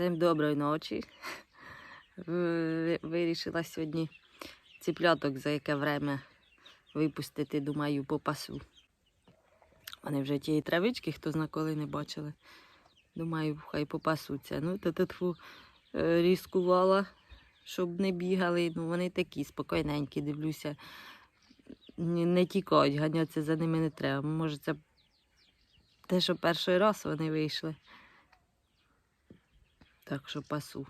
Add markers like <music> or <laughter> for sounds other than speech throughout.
Всім доброї ночі. <laughs> Вирішила сьогодні ціпляток за яке время випустити, думаю, по пасу. Вони вже тієї травички, хто зна коли не бачили. Думаю, хай попасуться. Ну, то тут е, різкувала, щоб не бігали. Ну, вони такі спокійненькі, дивлюся. Не тікають, ганятися за ними не треба. Може, це те, що перший раз вони вийшли. Так що пасу.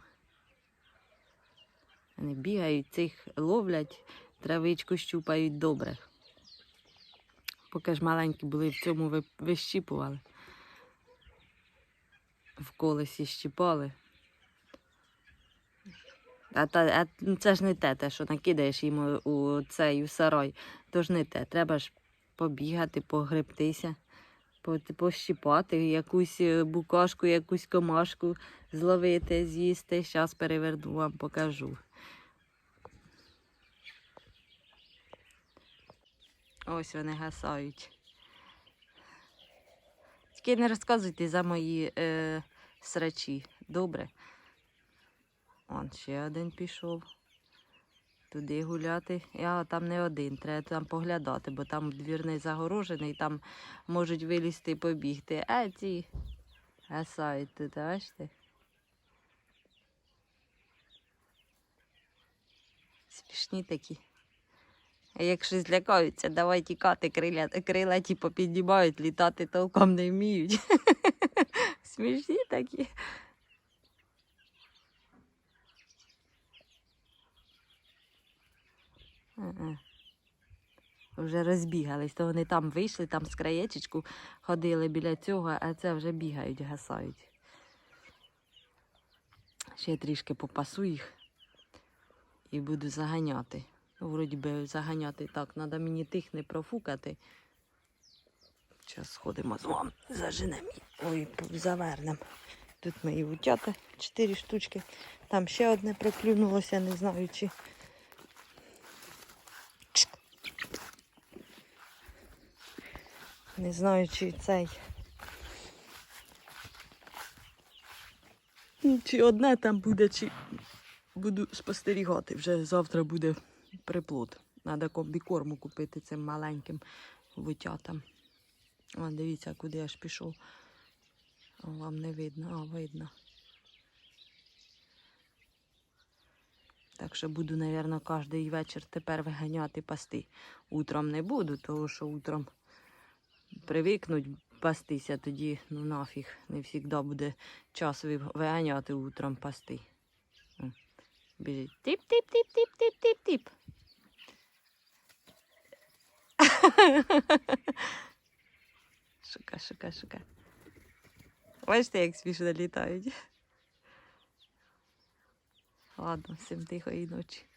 Вони бігають, цих ловлять, травичку щупають добре. Поки ж маленькі були, в цьому вищіпували. В колесі щіпали. А, та, а ну, це ж не те, те, що накидаєш їм у- цей у сарой. То ж не те. Треба ж побігати, погребтися, по- пощіпати, якусь е, букашку, якусь комашку зловити, з'їсти. Зараз переверну вам покажу. Ось вони гасають. Тільки не розказуйте за мої е, срачі. Добре? Он ще один пішов. Туди гуляти. Я там не один, треба там поглядати, бо там двір не загорожений, там можуть вилізти і побігти. А ці гасають тут, бачите? Смішні такі. А якщо злякаються, давай тікати, криля, крила типу, піднімають, літати толком не вміють. <laughs> Смішні такі. Вже розбігались, то вони там вийшли, там з краєчечку ходили біля цього, а це вже бігають, гасають. Ще трішки попасу їх і буду заганяти. Ну, Вроді би заганяти так, треба мені тих не профукати. Зараз сходимо з вами, заженемо. Ой, завернемо. Тут мої утята, чотири штучки. Там ще одне проклюнулося, не знаю чи. Не знаю, чи цей. Ну, Чи одне там буде, чи буду спостерігати. Вже завтра буде приплод. Треба комбікорму купити цим маленьким вутятам. О, дивіться, куди я ж пішов. Вам не видно, а видно. Так що буду, мабуть, кожен вечір тепер виганяти пасти. Утром не буду, тому що утром привикнуть пастися, тоді ну нафіг. Не завжди буде час ви- виганяти утром пасти. Біжить. Тип-тип-тип-тип-тип-тип-тип. <laughs> Шука, шука, шука. Бачите, як смішно літають. Ладно, всім тихої ночі.